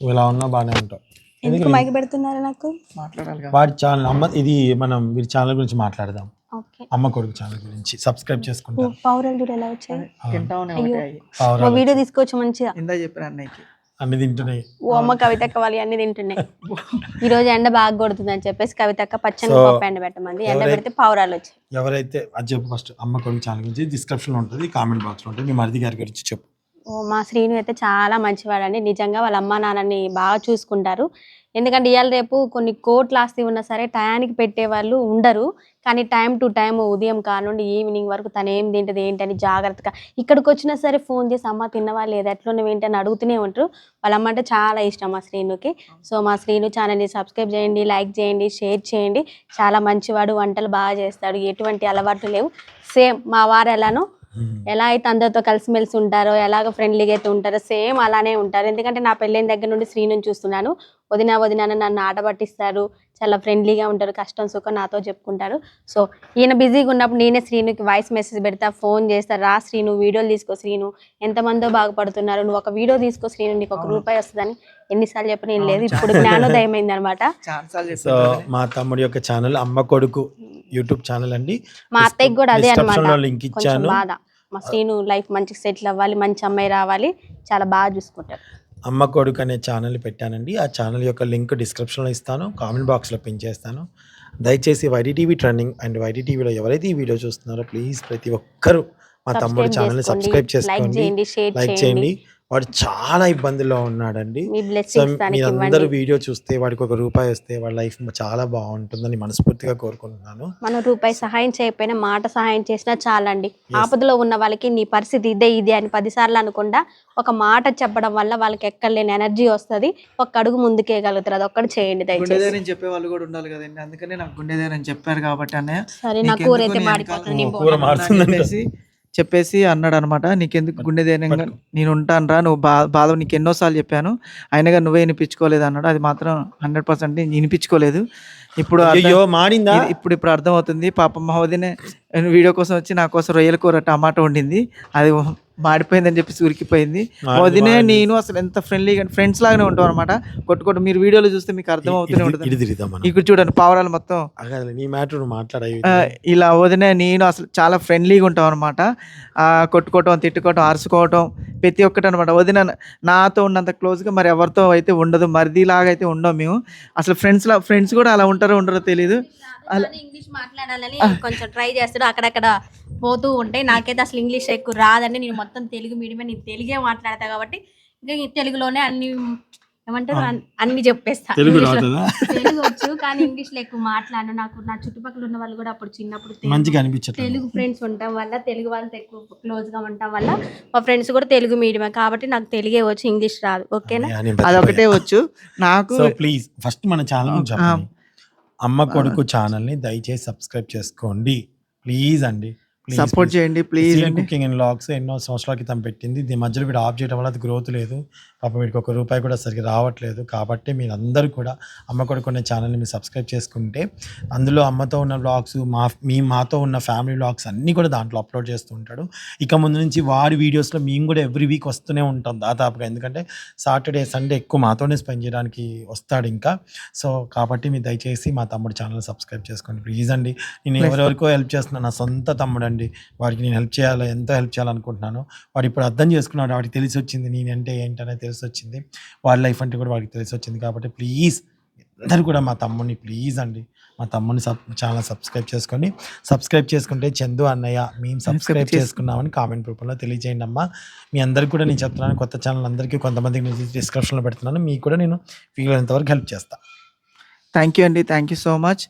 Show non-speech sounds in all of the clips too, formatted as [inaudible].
ఇలా ఉన్నా బాగానే ఉంటావు. ఎందుకు మైకి పెడుతున్నారు నాకు? మాట్లాడాలి వాడి ఛానల్ అమ్మ ఇది మనం వీరి ఛానల్ గురించి మాట్లాడదాం. ఓకే. అమ్మ కొడుకు ఛానల్ గురించి సబ్స్క్రైబ్ చేసుకుంటాం. పౌరాలు చూడు ఎలా వచ్చాయి? వీడియో తీసుకోవచ్చు మంచిగా. ఇందా చెప్పిన అన్నయ్యకి? అన్ని తింటున్నాయి. ఓ అమ్మ కవితక్క వాళ్ళు అన్ని తింటున్నాయి. [laughs] ఈ రోజు ఎండ బాగా కొడుతుంది అని చెప్పేసి కవితక్క పచ్చని పప్పు ఎండ పెట్టమంది. ఎండ పెడితే పావురాలు వచ్చాయి. ఎవరైతే అది చెప్పు ఫస్ట్ అమ్మ కొడుకు ఛానల్ గురించి డిస్క్రిప్షన్లో ఉంటుంది కామెంట్ బాక్స్లో ఉంటుంది. మీ మరిది గారి గురించి చెప్పు. మా శ్రీను అయితే చాలా మంచివాడండి. నిజంగా వాళ్ళ అమ్మ నాన్నని బాగా చూసుకుంటారు. ఎందుకంటే ఇవాళ రేపు కొన్ని కోట్ల ఆస్తి ఉన్నా సరే టయానికి పెట్టే వాళ్ళు ఉండరు. కానీ టైం టు టైం ఉదయం కానుండి ఈవినింగ్ వరకు తను ఏం తింటది ఏంటని జాగ్రత్తగా ఇక్కడికి వచ్చినా సరే ఫోన్ చేసి అమ్మ తిన్నవా లేదా ఎట్లున్నావు ఏంటి? అని అడుగుతూనే ఉంటారు. వాళ్ళమ్మ అంటే చాలా ఇష్టం మా శ్రీనుకి. సో మా శ్రీను ఛానల్ని సబ్స్క్రైబ్ చేయండి లైక్ చేయండి షేర్ చేయండి. చాలా మంచివాడు వంటలు బాగా చేస్తాడు. ఎటువంటి అలవాట్లు లేవు. సేమ్ మా వారు ఎలానో ఎలా అయితే అందరితో కలిసిమెలిసి ఉంటారో ఎలాగ ఫ్రెండ్లీగా అయితే ఉంటారో సేమ్ అలానే ఉంటారు. ఎందుకంటే నా పెళ్ళైన దగ్గర నుండి శ్రీను చూస్తున్నాను. వదిన వదిన నన్ను ఆట పట్టిస్తారు. చాలా ఫ్రెండ్లీగా ఉంటారు. కష్టం సుఖం నాతో చెప్పుకుంటారు. సో ఈయన బిజీగా ఉన్నప్పుడు నేనే శ్రీనుకి వాయిస్ మెసేజ్ పెడతా ఫోన్ చేస్తా రా శ్రీను వీడియోలు తీసుకో శ్రీను. ఎంతమందో బాగుపడుతున్నారు. నువ్వు ఒక వీడియో తీసుకో శ్రీను నీకు ఒక రూపాయి వస్తుందని ఎన్నిసార్లు చెప్పిన నేను లేదు. ఇప్పుడు జ్ఞానోదయం అయింది అనమాట సో మా తమ్ముడి యొక్క ఛానల్ అమ్మ కొడుకు యూట్యూబ్ ఛానల్ అండి. మా అత్తయ్యకి కూడా అదే అనమాట లింక్ కొంచెం ఇచ్చాను. బాధ. మా శ్రీను లైఫ్ మంచిగా సెటిల్ అవ్వాలి మంచి అమ్మాయి రావాలి. చాలా బాగా చూసుకుంటారు. అమ్మ కొడుకు అనే ఛానల్ పెట్టానండి. ఆ ఛానల్ యొక్క లింక్ డిస్క్రిప్షన్లో ఇస్తాను. కామెంట్ బాక్స్లో పిన్ చేస్తాను. దయచేసి YD TV trending and YD టీవీలో ఎవరైతే ఈ వీడియో చూస్తున్నారో ప్లీజ్ ప్రతి ఒక్కరూ మా తమ్ముడి ఛానల్ని సబ్స్క్రైబ్ చేసుకోండి. లైక్ చేయండి. వాడు చాలా ఇబ్బందుల్లో ఉన్నాడండి. మీ సో బ్లెస్సింగ్స్ దానికి మీరందరూ వీడియో చూస్తే వాడికి ఒక రూపాయి వస్తే వాడి లైఫ్ చాలా బాగుంటుందని మనస్ఫూర్తిగా కోరుకుంటున్నాను. మనం రూపాయి సహాయం చేయకపోయినా మాట సహాయం చేసినా చాలండి. ఆపదలో ఉన్న వాళ్ళకి నీ పరిస్థితి ఇదే ఇదే అని పదిసార్లు అనకుండా ఒక మాట చెప్పడం వల్ల వాళ్ళకి ఎక్కడలేని ఎనర్జీ వస్తది. ఒక అడుగు ముందుకేయగలుగుతారు. అది ఒక్కటి చేయండి దయచేసి. చెప్పే వాళ్ళు కూడా ఉండాలి కదండి. అందుకనే నాకు గుండె చెప్పారు కాబట్టి అన్నయ్య సరే నా కూర అయితే మాడిపోతుంది చెప్పేసి అన్నాడు అనమాట నీకెందుకు గుండె ధైర్యంగా నేను ఉంటాను రా నువ్వు బా బాధ నీకు ఎన్నోసార్లు చెప్పాను. అయినగా నువ్వే వినిపించుకోలేదు అన్నాడు. అది మాత్రం హండ్రెడ్ పర్సెంట్ వినిపించుకోలేదు. ఇప్పుడు అయ్యో మాడిందా ఇప్పుడు ఇప్పుడు అర్థమవుతుంది. పాప మా వదినే వీడియో కోసం వచ్చి నా కోసం రొయ్యల కూర టమాటా వండింది. అది మాడిపోయిందని చెప్పి ఉరికిపోయింది. వదినే. నేను అసలు ఎంత ఫ్రెండ్లీగా ఫ్రెండ్స్ లాగానే ఉంటాం అనమాట కొట్టుకోటు మీరు వీడియోలో చూస్తే మీకు అర్థమవుతూనే ఇటు ఉంటుంది. ఇక్కడ చూడండి పావురాలు మొత్తం. ఇలా వదినే నేను అసలు చాలా ఫ్రెండ్లీగా ఉంటాం అనమాట కొట్టుకోవటం తిట్టుకోవటం అరుచుకోవటం ప్రతి ఒక్కటి అనమాట వదిన నాతో ఉన్నంత క్లోజ్గా మరి ఎవరితో అయితే ఉండదు. మరిదిలాగా అయితే ఉండం మేము. అసలు ఫ్రెండ్స్ లా ఫ్రెండ్స్ కూడా అలా ఉంటారో ఉండరో తెలియదు ఇంగ్లీష్ మాట్లాడాలని కొంచెం ట్రై చేస్తాడు. అక్కడక్కడ పోతూ ఉంటే నాకైతే అసలు ఇంగ్లీష్ ఎక్కువ రాదని నేను మొత్తం తెలుగు మీడియమే నేను తెలుగే మాట్లాడతా కాబట్టి ఇంకా తెలుగులోనే అన్ని ఏమంటారు? అన్- అన్ని చెప్పేస్తా. తెలుగు ఇంగ్లీష్లో- రాదా తెలుగు వచ్చు కానీ ఇంగ్లీష్లో ఎక్కువ మాట్లాడను. నాకు నా చుట్టుపక్కల ఉన్న వాళ్ళు కూడా అప్పుడు చిన్నప్పుడు తెలుగు- మంచిగా అనిపించట్లేదు. తెలుగు ఫ్రెండ్స్ ఉండటం వల్ల తెలుగు వాళ్ళతో ఎక్కువ క్లోజ్గా ఉండటం వల్ల మా ఫ్రెండ్స్ కూడా తెలుగు మీడియమే. కాబట్టి నాకు తెలుగే వచ్చు ఇంగ్లీష్ రాదు. ఓకేనా? అదొకటే వచ్చు. నాకు సో ప్లీజ్ ఫస్ట్ మన ఛానల్ అమ్మ కొడుకు ఛానల్ని దయచేసి సబ్స్క్రైబ్ చేసుకోండి. ప్లీజ్ అండి. సపోర్ట్. చేయండి ప్లీజ్ కుకింగ్ అండ్. లాగ్స్ ఎన్నో సంవత్సరాల క్రితం పెట్టింది. దీని మధ్యలో వీడు ఆఫ్ చేయడం వల్ల అది గ్రోత్ లేదు. పాప వీడికి ఒక రూపాయి కూడా సరిగ్గా రావట్లేదు. కాబట్టి మీరు అందరూ కూడా అమ్మ కొడుకు అనే ఛానల్ని మీరు సబ్స్క్రైబ్ చేసుకుంటే అందులో అమ్మతో ఉన్న వ్లాగ్స్ మా మీ మాతో ఉన్న ఫ్యామిలీ వ్లాగ్స్ అన్నీ కూడా దాంట్లో అప్లోడ్ చేస్తూ ఉంటాడు. ఇక ముందు నుంచి వాడి వీడియోస్లో మేము కూడా ఎవ్రీ వీక్ వస్తూనే ఉంటాం దాదాపుగా. ఎందుకంటే సాటర్డే సండే ఎక్కువ మాతోనే స్పెండ్ చేయడానికి వస్తాడు ఇంకా. సో కాబట్టి మీరు దయచేసి మా తమ్ముడు ఛానల్ సబ్స్క్రైబ్ చేసుకోండి ప్లీజ్ అండి. నేను ఎవరెవరికో హెల్ప్ చేస్తున్నాను నా సొంత తమ్ముడు అండి వాడికి నేను హెల్ప్ చేయాలి? ఎంతో హెల్ప్ చేయాలనుకుంటున్నాను వాడు ఇప్పుడు అర్థం చేసుకున్నాడు వాడికి తెలిసి వచ్చింది నేనంటే ఏంటనేది తెలిసి వచ్చింది వాడి లైఫ్ అంటే కూడా వాడికి తెలిసి వచ్చింది కాబట్టి ప్లీజ్ అందరూ కూడా మా తమ్ముడిని ప్లీజ్ అండి. మా తమ్ముడిని సబ్ ఛానల్ సబ్స్క్రైబ్ చేసుకోండి సబ్స్క్రైబ్ చేసుకుంటే చందు అన్నయ్య మేము సబ్స్క్రైబ్ చేసు- చేసుకున్నామని కామెంట్ రూపంలో తెలియజేయండి అమ్మా. మీ అందరికీ కూడా నేను చెప్తున్నాను. కొత్త ఛానల్ అందరికీ కొంతమందికి నేను డిస్క్రిప్షన్లో పెడుతున్నాను. మీకు కూడా నేను వీలైనంత వరకు హెల్ప్ చేస్తాను థ్యాంక్ యూ అండి. థ్యాంక్ యూ సో మచ్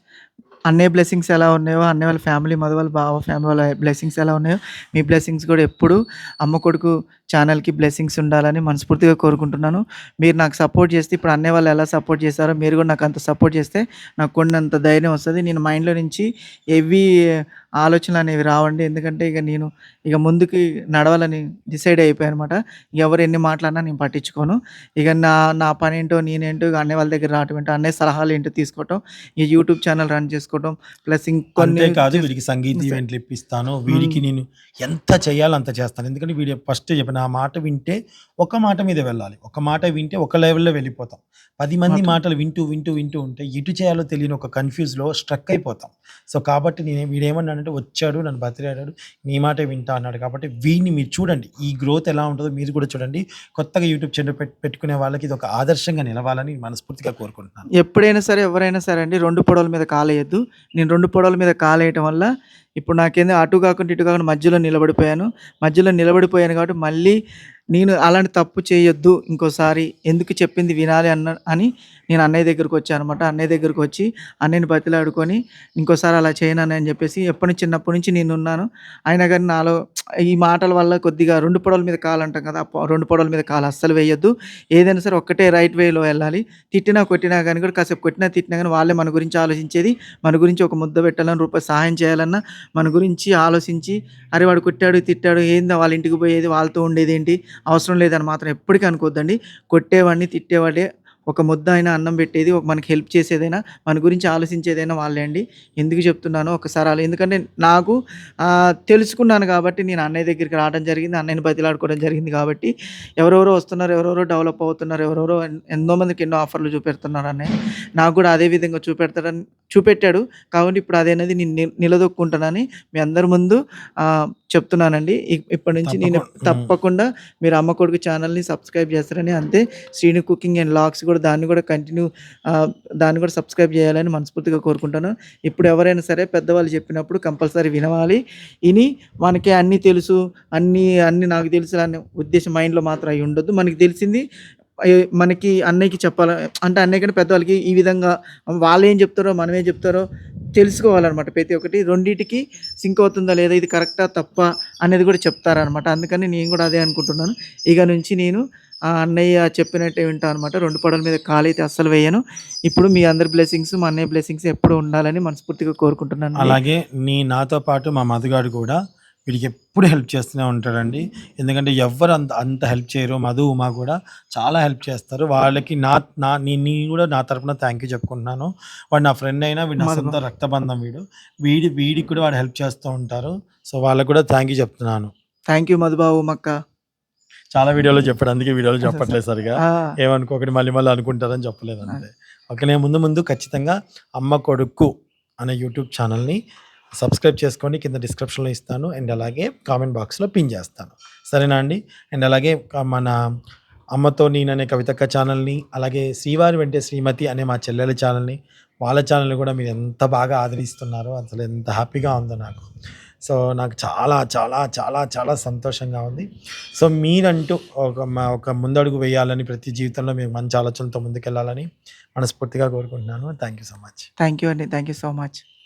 అన్నయ్య బ్లెస్సింగ్స్ ఎలా ఉన్నాయో అన్నయ్య వాళ్ళ ఫ్యామిలీ మధు వాళ్ళ బావ ఫ్యామిలీ వాళ్ళ బ్లెస్సింగ్స్ ఎలా ఉన్నాయో మీ బ్లెస్సింగ్స్ కూడా ఎప్పుడు అమ్మ కొడుకు ఛానల్కి బ్లెస్సింగ్స్ ఉండాలని మనస్ఫూర్తిగా కోరుకుంటున్నాను. మీరు నాకు సపోర్ట్ చేస్తే ఇప్పుడు అన్నయ్య వాళ్ళు ఎలా సపోర్ట్ చేస్తారో మీరు కూడా నాకు అంత సపోర్ట్ చేస్తే నాకు కొన్నంత ధైర్యం వస్తుంది. నేను మైండ్లో నుంచి ఎవ్రీ ఆలోచనలు అనేవి రావండి. ఎందుకంటే ఇక నేను ఇక ముందుకి నడవాలని డిసైడ్ అయిపోయాను అనమాట ఎవరు ఎన్ని మాట్లాడినా నేను పట్టించుకోను. ఇక నా నా పని ఏంటో నేనేంటో ఇక అన్నయ్య వాళ్ళ దగ్గర రావటం ఏంటో అన్నయ్య సలహాలు ఏంటో తీసుకోవటం ఈ యూట్యూబ్ ఛానల్ రన్ చేసుకోవటం ప్లస్ ఇంకొన్ని అంతేకాదు వీడికి సంగీత ఈవెంట్లు ఇప్పిస్తాను. వీడికి నేను ఎంత చేయాలో అంత చేస్తాను. ఎందుకంటే వీడియో ఫస్ట్ చెప్పిన నా మాట వింటే ఒక మాట మీద వెళ్ళాలి. ఒక మాట వింటే ఒక లెవెల్లో వెళ్ళిపోతాం. పది మంది మాట- మాటలు వింటూ వింటూ వింటూ ఉంటే ఎటు చేయాలో తెలియని ఒక కన్ఫ్యూజ్లో స్ట్రక్ అయిపోతాం. సో కాబట్టి నేను అంటే వచ్చాడు నన్ను బతిరాడాడు నీ మాటే వింటా అన్నాడు. కాబట్టి వీడిని మీరు చూడండి. ఈ గ్రోత్ ఎలా ఉంటుందో మీరు కూడా చూడండి. కొత్తగా యూట్యూబ్ ఛానల్ పెట్టుకునే వాళ్ళకి ఇది ఒక ఆదర్శంగా నిలవాలని మనస్ఫూర్తిగా కోరుకుంటున్నాను. ఎప్పుడైనా సరే ఎవరైనా సరే అండి రెండు పొడవల మీద కాలేయద్దు. నేను రెండు పొడవల మీద కాలేయటం వల్ల ఇప్పుడు నాకేందో అటు కాకుండా ఇటు కాకుండా మధ్యలో నిలబడిపోయాను. మధ్యలో నిలబడిపోయాను కాబట్టి మళ్ళీ నేను అలాంటి తప్పు చేయొద్దు ఇంకోసారి ఎందుకు చెప్పింది వినాలి అన్న అని నేను అన్నయ్య దగ్గరకు వచ్చాను అనమాట అన్నయ్య దగ్గరకు వచ్చి అన్నయ్యని బతిలాడుకొని ఇంకోసారి అలా చేయను అని చెప్పేసి ఎప్పటి నుంచి చిన్నప్పటి నుంచి నేను ఉన్నాను. అయినా కానీ నాలో ఈ మాటల వల్ల కొద్దిగా రెండు పొడవల మీద కాలంటాం కదా రెండు పొడవల మీద కాలు అస్సలు వేయొద్దు. ఏదైనా సరే ఒక్కటే రైట్ వేలో వెళ్ళాలి. తిట్టినా కొట్టినా కానీ కూడా కాసేపు కొట్టినా తిట్టినా కానీ వాళ్ళే మన గురించి ఆలోచించేది మన గురించి ఒక ముద్ద పెట్టాలని రూపాయి సహాయం చేయాలన్నా మన గురించి ఆలోచించి అరే వాడు కొట్టాడు తిట్టాడు ఏందో వాళ్ళ ఇంటికి పోయేది వాళ్ళతో ఉండేది ఏంటి అవసరం లేదని మాత్రం ఎప్పటికీ అనుకోవద్దండి. కొట్టేవాడిని తిట్టేవాడే ఒక ముద్ద అయినా అన్నం పెట్టేది ఒక మనకి హెల్ప్ చేసేదైనా మన గురించి ఆలోచించేదైనా వాళ్ళే అండి. ఎందుకు చెప్తున్నానో ఒకసారి అలా ఎందుకంటే నాకు తెలుసుకున్నాను కాబట్టి నేను అన్నయ్య దగ్గరికి రావడం జరిగింది అన్నయ్యని బతిలాడుకోవడం జరిగింది కాబట్టి ఎవరెవరో వస్తున్నారు ఎవరెవరో డెవలప్ అవుతున్నారు ఎవరెవరో ఎంతో మందికి ఎన్నో ఆఫర్లు చూపెడుతున్నారు అన్నయ్య. నాకు కూడా అదే విధంగా చూపెడతాడని చూపెట్టాడు. కాబట్టి ఇప్పుడు అదేనది నేను నిల- నిలదొక్కుంటానని మీ అందరి ముందు చెప్తున్నానండి. ఇప్పటి నుంచి నేను తప్పకు- తప్పకుండా మీరు అమ్మ కొడుకు ఛానల్ని సబ్స్క్రైబ్ చేస్తారని అంతే. శ్రీను కుకింగ్ అండ్ లాగ్స్ కూడా దాన్ని కూడా కంటిన్యూ దాన్ని కూడా సబ్స్క్రైబ్ చేయాలని మనస్ఫూర్తిగా కోరుకుంటాను. ఇప్పుడు ఎవరైనా సరే పెద్దవాళ్ళు చెప్పినప్పుడు కంపల్సరీ వినవాలి. ఇని మనకి అన్నీ తెలుసు అన్నీ అన్నీ నాకు తెలుసు అనే ఉద్దేశం మైండ్లో మాత్రం అయి ఉండొద్దు. మనకి తెలిసింది మనకి అన్నయ్యకి చెప్పాలి అంటే అన్నయ్య కంటే పెద్దవాళ్ళకి ఈ విధంగా వాళ్ళు ఏం చెప్తారో మనం ఏం చెప్తారో తెలుసుకోవాలన్నమాట ప్రతి ఒక్కటి. రెండింటికి సింక్ అవుతుందా లేదా ఇది కరెక్టా తప్ప అనేది కూడా చెప్తారనమాట అందుకని నేను కూడా అదే అనుకుంటున్నాను. ఇక నుంచి నేను ఆ అన్నయ్య చెప్పినట్టే వింటాను అనమాట రెండు పడవల మీద కాలైతే అస్సలు వేయను. ఇప్పుడు మీ అందరి బ్లెస్సింగ్స్ మా అన్నయ్య బ్లెస్సింగ్స్ ఎప్పుడు ఉండాలని మనస్ఫూర్తిగా కోరుకుంటున్నాను అలాగే నీ నాతో పాటు మా మధుగాడు కూడా వీడికి ఎప్పుడు హెల్ప్ చేస్తూనే ఉంటాడండి. ఎందుకంటే ఎవ్వరు అంత అంత హెల్ప్ చేయరు. మధు ఉమా కూడా చాలా హెల్ప్ చేస్తారు. వాళ్ళకి నా నా నీ నీ కూడా నా తరపున థ్యాంక్ యూ చెప్పుకుంటున్నాను. వాడు నా ఫ్రెండ్ అయినా వీడు నా. సొంత రక్తబంధం వీడు. వీడి వీడికి కూడా వాడు హెల్ప్ చేస్తూ ఉంటారు. సో వాళ్ళకి కూడా థ్యాంక్ యూ చెప్తున్నాను. థ్యాంక్ యూ మధుబాబు మక్క చాలా వీడియోలో చెప్పాడు అందుకే వీడియోలో చెప్పట్లేదు [laughs] సరిగా. ఏమనుకోకటి మళ్ళీ మళ్ళీ అనుకుంటారని చెప్పలేదు అంతే. ఓకే నేను ముందు ముందు ఖచ్చితంగా అమ్మ కొడుకు అనే యూట్యూబ్ ఛానల్ని సబ్స్క్రైబ్ చేసుకోండి కింద డిస్క్రిప్షన్లో ఇస్తాను అండ్ అలాగే కామెంట్ బాక్స్లో పిన్ చేస్తాను. సరేనా అండి? అండ్ అలాగే మన అమ్మతో నేననే కవితక్క ఛానల్ని అలాగే శ్రీవారి వెంటే శ్రీమతి అనే మా చెల్లెల ఛానల్ని వాళ్ళ ఛానల్ని కూడా మీరు ఎంత బాగా ఆదరిస్తున్నారో అసలు ఎంత హ్యాపీగా ఉందో నాకు. సో నాకు చాలా చాలా చాలా చాలా సంతోషంగా ఉంది. సో మీరంటూ ఒక మా ఒక ముందడుగు వేయాలని ప్రతి జీవితంలో మీరు మంచి ఆలోచనలతో ముందుకెళ్ళాలని మనస్ఫూర్తిగా కోరుకుంటున్నాను. Thank you so much. Thank you అండి. Thank you so much.